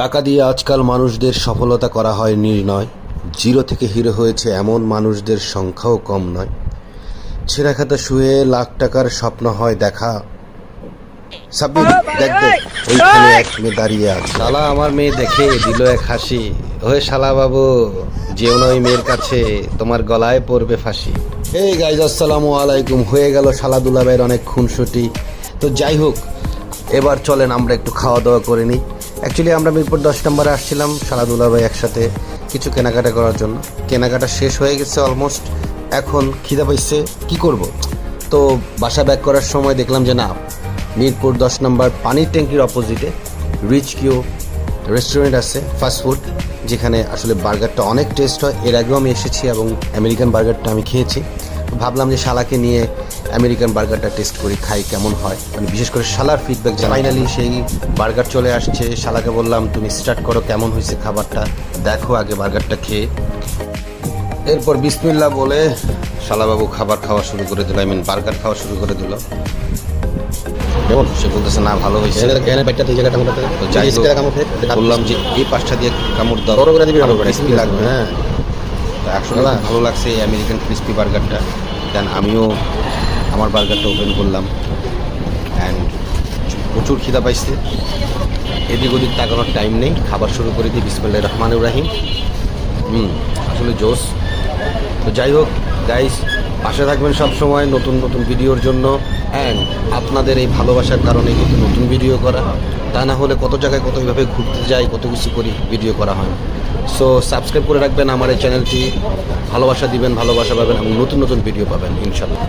টাকা দিয়ে আজকাল মানুষদের সফলতা করা হয় নির্ণয় জিরো থেকে হিরো হয়েছে এমন মানুষদের সংখ্যাও কম নয়। ছেঁড়া খাতা শুয়ে লাখ টাকার স্বপ্ন হয় দেখা। সাব্বির দেখ দেখ ওইখানে এক মেয়ে দাঁড়িয়ে আছে। শালা আমার মেয়ে দেখে দিল এক হাসি। ওহে শালা বাবু যেও না ওই মেয়ের কাছে তোমার গলায় পড়বে ফাঁসি। এই গাইজ আসসালামু আলাইকুম। হয়ে গেল শালা দুলাভাইয়ের অনেক খুনসুটি। তো যাই হোক এবার চলেন আমরা একটু খাওয়া দাওয়া করে নিই। অ্যাকচুয়ালি আমরা মিরপুর দশ নম্বরে আসছিলাম শালা দুলাভাই একসাথে কিছু কেনাকাটা করার জন্য। কেনাকাটা শেষ হয়ে গেছে অলমোস্ট এখন খিদা পাইছে, কি করব? তো বাসা ব্যাক করার সময় দেখলাম যে না, মিরপুর দশ নম্বর পানির ট্যাঙ্কির অপোজিটে রিচ কিউ রেস্টুরেন্ট আছে ফাস্টফুড যেখানে আসলে বার্গারটা অনেক টেস্ট হয়। এর আগেও আমি এসেছি এবং আমেরিকান বার্গারটা আমি খেয়েছি। ভাবলাম যে শালাকে নিয়ে আমেরিকান বার্গারটা টেস্ট করি খাই কেমন হয়। মানে বিশেষ করে শালার ফিডব্যাক ফাইনালি সেই বার্গার চলে আসছে। শালাকে বললাম তুমি স্টার্ট করো কেমন হয়েছে খাবারটা? দেখো আগে বার্গারটা খেয়ে। এরপর বিসমিল্লা বলে শালাবাবু খাবার খাওয়া শুরু করে দিল। আই মিন বার্গার খাওয়া শুরু করে দিল। কেমন? সে বলতেছে না ভালো হয়েছে। বললাম যে এই পাঁচটা দিয়ে কামড় দাও। বড় করে দিবি ভালো করে ক্রিস্পি লাগবে। হ্যাঁ। তো আসলে খুব ভালো লাগছে এই আমেরিকান ক্রিস্পি বার্গারটা দেন আমিও আমার বার্গারটা ওপেন করলাম অ্যান্ড প্রচুর খিদা পাইছে। এদিক ওদিক তাকানোর টাইম নেই। খাবার শুরু করে দিই। বিসমুল্লাহ রহমান ইব্রাহিম হুম, আসলে জোস তো যাই হোক গাইস পাশে থাকবেন সব সময় নতুন নতুন ভিডিওর জন্য। অ্যান্ড আপনাদের এই ভালোবাসার কারণে কিন্তু নতুন ভিডিও করা। তা না হলে কত জায়গায় কত ঘুরতে যাই, কত কিছু করি ভিডিও করা হয় সো সাবস্ক্রাইব করে রাখবেন আমার এই চ্যানেলটি ভালোবাসা দিবেন, ভালোবাসা পাবেন এবং নতুন নতুন ভিডিও পাবেন ইনশাল্লাহ